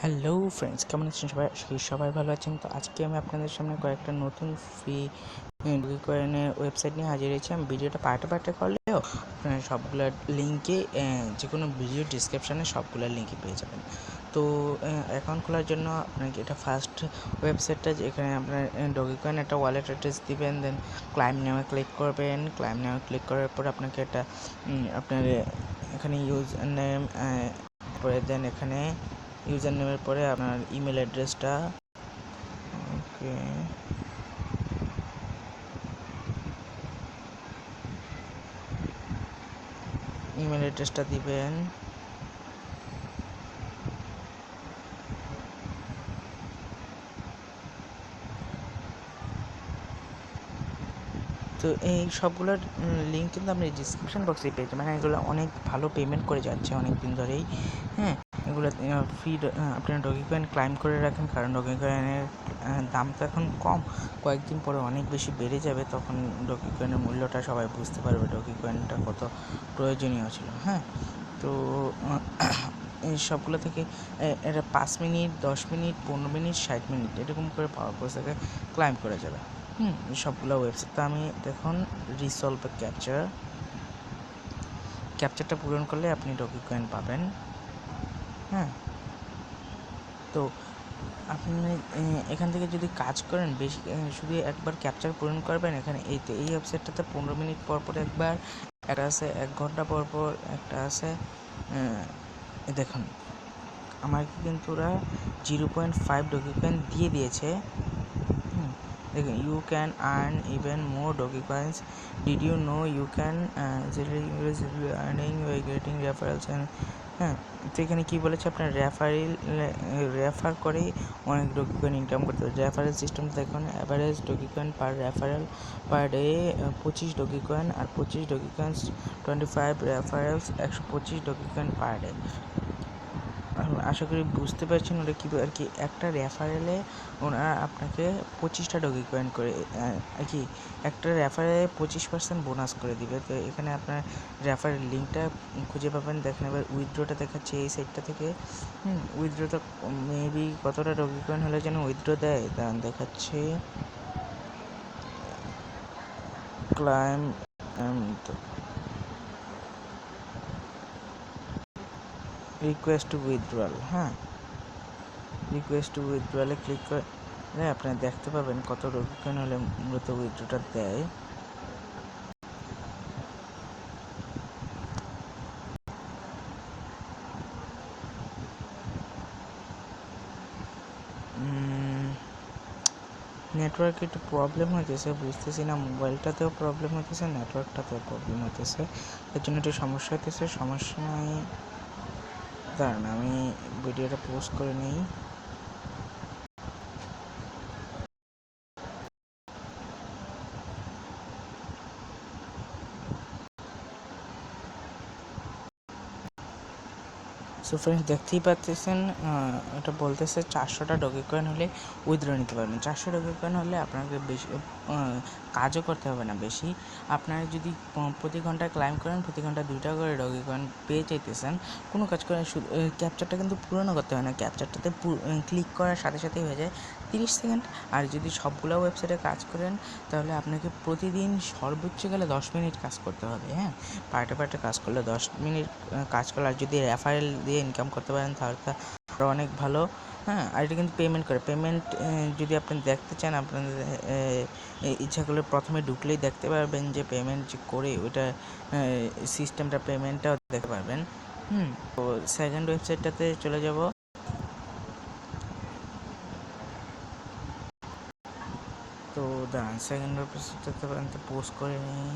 Hello friends কেমন আছেন সবাই? আশা সবাই ভালো আছেন। তো আজকে আমি আপনাদের সামনে কয়েকটা নতুন ফ্রি কয়েনের ওয়েবসাইট নিয়ে হাজির হয়েছি। আমি ভিডিওটা পার্টে পার্টে করলেও আপনারা সবগুলোর লিঙ্কে যে কোনো ভিডিও ডিসক্রিপশানে সবগুলোর লিঙ্কই পেয়ে যাবেন। তো অ্যাকাউন্ট খোলার জন্য আপনাকে এটা ফার্স্ট ওয়েবসাইটটা যেখানে আপনার ডগি কয়েন একটা ওয়ালেট অ্যাড্রেস দিবেন দেন ক্লাইম নেমে ক্লিক করবেন। ক্লাইম নেমে ক্লিক করার পর আপনাকে এটা আপনার এখানে ইউজ নেম পরে দেন এখানে ইউজার নেমের পরে আপনার ইমেল অ্যাড্রেসটা, ওকে। ইমেল অ্যাড্রেসটা দিবেন। তো এই সবগুলোর লিঙ্ক কিন্তু আপনি ডিসক্রিপশন বক্সে পেয়ে যাবেন। মানে এগুলো অনেক ভালো পেমেন্ট করে যাচ্ছে অনেক দিন ধরেই। হ্যাঁ এগুলো ফ্রি আপনার ডগি কয়েন ক্লাইম করে রাখেন, কারণ ডগি কয়েনের দাম তো এখন কম। কয়েকদিন পরে অনেক বেশি বেড়ে যাবে, তখন ডগি কয়েনের মূল্যটা সবাই বুঝতে পারবে ডগি কয়েনটা কত প্রয়োজনীয় ছিল হ্যাঁ? তো এই সবগুলো থেকে এটা পাঁচ মিনিট, দশ মিনিট, পনেরো মিনিট, ষাট মিনিট, এরকম করে পাওয়ার পর থেকে ক্লাইম করা যাবে। হুম সবগুলো ওয়েবসাইট তো আমি, দেখুন রিসলভ ক্যাপচার ক্যাপচারটা পূরণ করলে আপনি ডগি কয়েন পাবেন। হ্যাঁ। তো আপনি এখান থেকে যদি কাজ করেন, বেশি শুধু একবার ক্যাপচার পূরণ করবেন, এখানে এই তো এই ওয়েবসাইটটাতে পনেরো মিনিট পর পর একবার, একটা আছে এক ঘণ্টা পর পর, একটা আছে দেখুন, আমাকে কিন্তু ওরা জিরো পয়েন্ট ফাইভ কয়েন দিয়ে দিয়েছে। দেখুন you can earn even more doggy coins did you know you can earning getting referrals and হ্যাঁ তো এখানে কী বলেছে? আপনার রেফারেল রেফার করেই অনেক ডগি কয়েন ইনকাম করতে হবে। রেফারেল সিস্টেম দেখুন average doggy coin per referral per day পঁচিশ ডগি কয়েন আর পঁচিশ doggy coins twenty five referrals একশো পঁচিশ ডগি কয়েন পার ডে আশা করি বুঝতে পারছেন ওরা কী, আর কি একটা রেফারেলে ওনারা আপনাকে পঁচিশটা ডগি কয়েন করে কি, একটা রেফারেলে পঁচিশ পার্সেন্ট বোনাস করে দিবে। তো এখানে আপনার রেফারেল লিঙ্কটা খুঁজে পাবেন। দেখেন এবার উইথড্রোটা দেখাচ্ছে এই সাইডটা থেকে। হুম উইথড্রোটা মেবি কতটা ডগি কয়েন হলে যেন উইথড্রো দেয়? তা দেখাচ্ছে। ক্লাইম রিকোয়েস্ট টু উইথড্রয়াল হ্যাঁ? রিকোয়েস্ট টু উইথড্রয়ালে ক্লিক করে আপনারা দেখতে পাবেন কত রোগীক্ষণ হলে মূলত উইথড্রটা দেয়। নেটওয়ার্কে একটু প্রবলেম হইতেছে, বুঝতেছি না মোবাইলটাতেও প্রবলেম হইতেছে নেটওয়ার্কটাতেও প্রবলেম হইতেছে। এর জন্য একটু সমস্যা হইতেছে, সমস্যা নাই। দাঁড়ান, আমি ভিডিওটা পোস্ট করে নিই। সো ফ্রেন্ডস দেখতেই পাচ্ছেন এটা বলতেছে চারশোটা ডগি কয়েন হলে উইথড্র নিতে পারবেন। চারশো ডগি কয়েন হলে আপনাকে বেশি কাজও করতে হবে না বেশি। আপনারা যদি প্রতি ঘন্টায় ক্লাইম করেন, প্রতি ঘণ্টা দুইটা করে ডগি কয়েন পেয়ে চাইতেছেন কোনো কাজ করে শুধু ক্যাপচারটা কিন্তু পূরণও করতে হয় না। ক্যাপচারটাতে ক্লিক করার সাথে সাথেই হয়ে যায় তিরিশ সেকেন্ড আর যদি সবগুলো ওয়েবসাইটে কাজ করেন, তাহলে আপনাকে প্রতিদিন সর্বোচ্চ গেলে দশ মিনিট কাজ করতে হবে হ্যাঁ? পার্টে পার্টে কাজ করলে দশ মিনিট কাজ করলে, আর যদি রেফারেল দিয়ে ইনকাম করতে পারেন, তাহলে তা অনেক ভালো। হ্যাঁ আর এটা কিন্তু পেমেন্ট করে। পেমেন্ট যদি আপনি দেখতে চান, আপনাদের ইচ্ছা করলে প্রথমে ঢুকলেই দেখতে পারবেন যে পেমেন্ট যে করে ওইটা সিস্টেমটা পেমেন্টটাও দেখতে পারবেন। হুম, তো সেকেন্ড ওয়েবসাইটটাতে চলে যাব। তো দাঁড়ান সেকেন্ড ওয়েবসাইটটাতে পোস্ট করে নিই।